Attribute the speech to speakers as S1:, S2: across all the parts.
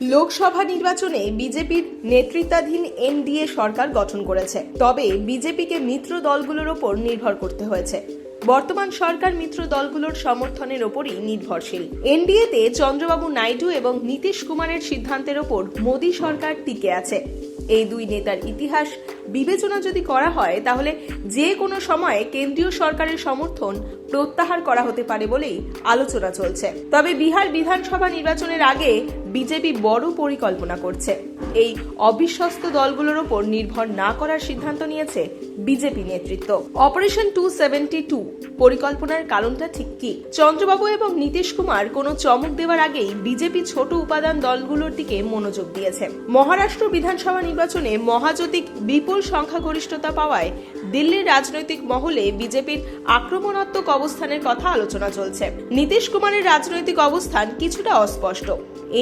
S1: লোকসভা নির্বাচনে বিজেপির নেতৃত্বাধীন এনডিএ সরকার গঠন করেছে। তবে বিজেপিকে মিত্র দলগুলোর ওপর নির্ভর করতে হয়েছে। বর্তমান সরকার মিত্র দলগুলোর সমর্থনের ওপরই নির্ভরশীল। এনডিএতে চন্দ্রবাবু নাইডু এবং নীতিশ কুমারের সিদ্ধান্তের ওপর মোদী সরকার টিকে আছে। এই দুই নেতার ইতিহাস বিবেচনা যদি করা হয়, তাহলে যে কোনো সময়ে কেন্দ্রীয় সরকারের সমর্থন প্রত্যাহার করা হতে পারে বলেই আলোচনা চলছে। তবে বিহার বিধানসভা নির্বাচনের আগে বিজেপি বড় পরিকল্পনা করছে। এই অবিশ্বস্ত দলগুলোর ওপর নির্ভর না করার সিদ্ধান্ত নিয়েছে বিজেপি নেতৃত্ব। অপারেশন টু সেভেন্টি টু পরিকল্পনার কারণটা ঠিক কি? চন্দ্রবাবু এবং নীতিশ কুমার কোনো চমক দেওয়ার আগেই বিজেপি ছোট উপাদান দলগুলোর দিকে মনোযোগ দিয়েছে। মহারাষ্ট্র বিধানসভা নির্বাচনে মহাজ্যোতিক বিপুল সংখ্যাগরিষ্ঠতা পাওয়ায় দিল্লির রাজনৈতিক মহলে বিজেপির আক্রমণাত্মক অবস্থানের কথা আলোচনা চলছে। নীতিশ কুমারের রাজনৈতিক অবস্থান কিছুটা অস্পষ্ট।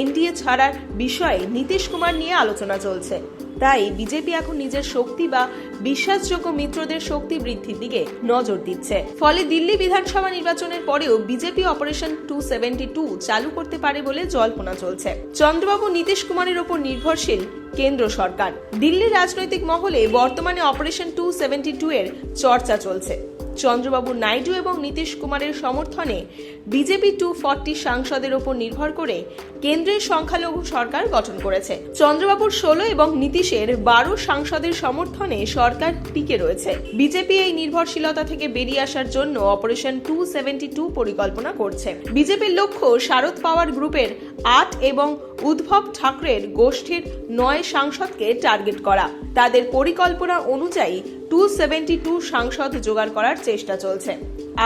S1: এনডিএ ছাড়ার বিষয়ে নীতিশ কুমার নিয়ে আলোচনা চলছে। তাই বিজেপি এখন নিজের শক্তি বা বিশ্বাসযোগ্য মিত্রদের শক্তি বৃদ্ধির দিকে নজর দিচ্ছে। ফলে দিল্লি বিধানসভা নির্বাচনের পরেও BJP operation two seventy two চালু করতে পারে বলে জল্পনা চলছে। চন্দ্রবাবু নীতিশ কুমারের ওপর নির্ভরশীল কেন্দ্র সরকার। দিল্লির রাজনৈতিক মহলে বর্তমানে অপারেশন টু সেভেন্টি টু এর চর্চা চলছে। চন্দ্রবাবু নাইডু এবং নীতিশ কুমারের সমর্থনে বিজেপি টু ফর্টি সাংসদের ওপর নির্ভর করে কেন্দ্রের সংখ্যালঘু সরকার গঠন করেছে। চন্দ্রবাবুর ষোলো এবং নীতিশের বারো সাংসদের সমর্থনে সরকার টিকে রয়েছে। বিজেপি এই নির্ভরশীলতা থেকে বেরিয়ে আসার জন্য অপারেশন টু সেভেন্টি টু পরিকল্পনা করছে। বিজেপির লক্ষ্য শারদ পাওয়ার গ্রুপের আট এবং উদ্ভব ঠাকরের গোষ্ঠীর নয় সাংসদকে টার্গেট করা। তাদের পরিকল্পনা অনুযায়ী টু সেভেন্টি টু সাংসদ জোগাড় করার চেষ্টা চলছে।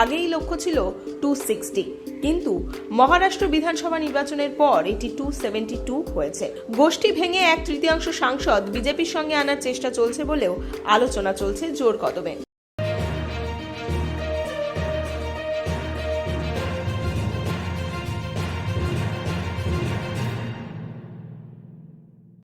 S1: আগেই লক্ষ্য ছিল টু সিক্সটি। কিন্তু মহারাষ্ট্র বিধানসভা নির্বাচনের পর এটি টু সেভেন্টি টু হয়েছে। গোষ্ঠী ভেঙে এক তৃতীয়াংশ সাংসদ বিজেপির সঙ্গে আনার চেষ্টা চলছে বলেও আলোচনা চলছে জোর কদমে।